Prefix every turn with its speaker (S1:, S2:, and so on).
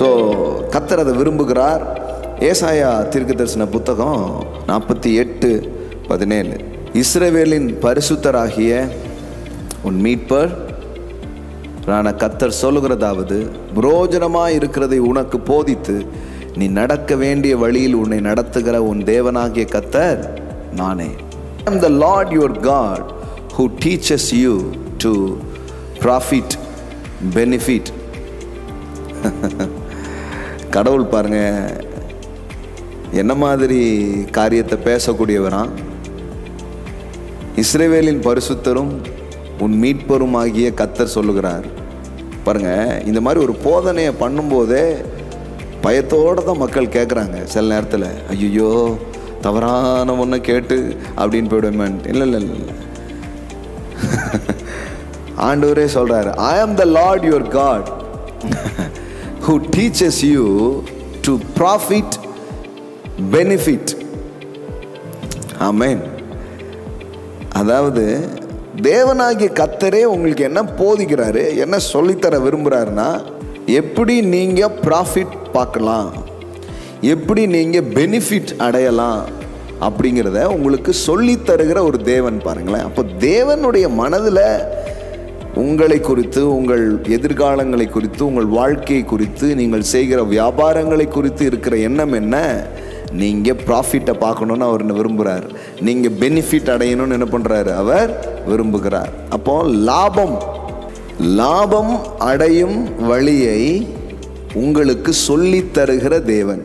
S1: So கத்தர் அதை விரும்புகிறார். ஏசாயா தீர்க்க தரிசன புத்தகம் நாற்பத்தி எட்டு பதினேழு. இஸ்ரேவேலின் பரிசுத்தராகிய உன் மீட்பர் ரான கத்தர் சொல்லுகிறதாவது புரோஜனமாக இருக்கிறதை உனக்கு போதித்து நீ நடக்க வேண்டிய வழியில் உன்னை நடத்துகிற உன் தேவனாகிய கத்தர் நானே. I the lord Lord god who who you to profit benefit. கடவுள் பாருங்க. என்ன மாதிரி காரியத்தை பேசக்கூடியவரான் இஸ்ரேவேலின் பரிசுத்தரும் உன் மீட்பரும் ஆகிய கத்தர் சொல்லுகிறார். பாருங்க இந்த மாதிரி ஒரு போதனையை பண்ணும்போதே பயத்தோடு தான் மக்கள் கேட்குறாங்க சில நேரத்தில். ஐயோ தவறான ஒன்றை கேட்டு அப்படின்னு போயிடுவேன். இல்லை இல்லை இல்லை இல்லை. ஆண்டவரே சொல்றாரு I am the lord your god who teaches you to profit benefit amen அதாவது தேவனாகிய கத்தரே உங்களுக்கு என்ன போதிக்கிறாரு என்ன சொல்லித்தர விரும்புகிறாருன்னா எப்படி நீங்கள் ப்ராஃபிட் பார்க்கலாம் எப்படி நீங்கள் பெனிஃபிட் அடையலாம் அப்படிங்கிறத உங்களுக்கு சொல்லித் தருகிற ஒரு தேவன் பாருங்களேன். அப்போ தேவனுடைய மனதில் உங்களை குறித்து உங்கள் எதிர்காலங்களை குறித்து உங்கள் வாழ்க்கையை குறித்து நீங்கள் செய்கிற வியாபாரங்களை குறித்து இருக்கிற எண்ணம் என்ன? நீங்கள் ப்ராஃபிட்டை பார்க்கணுன்னு அவர் விரும்புகிறார் நீங்கள் பெனிஃபிட் அடையணும்னு என்ன பண்ணுறாரு அவர் விரும்புகிறார். அப்போ லாபம் லாபம் அடையும் வழியை உங்களுக்கு சொல்லித் தருகிற தேவன்.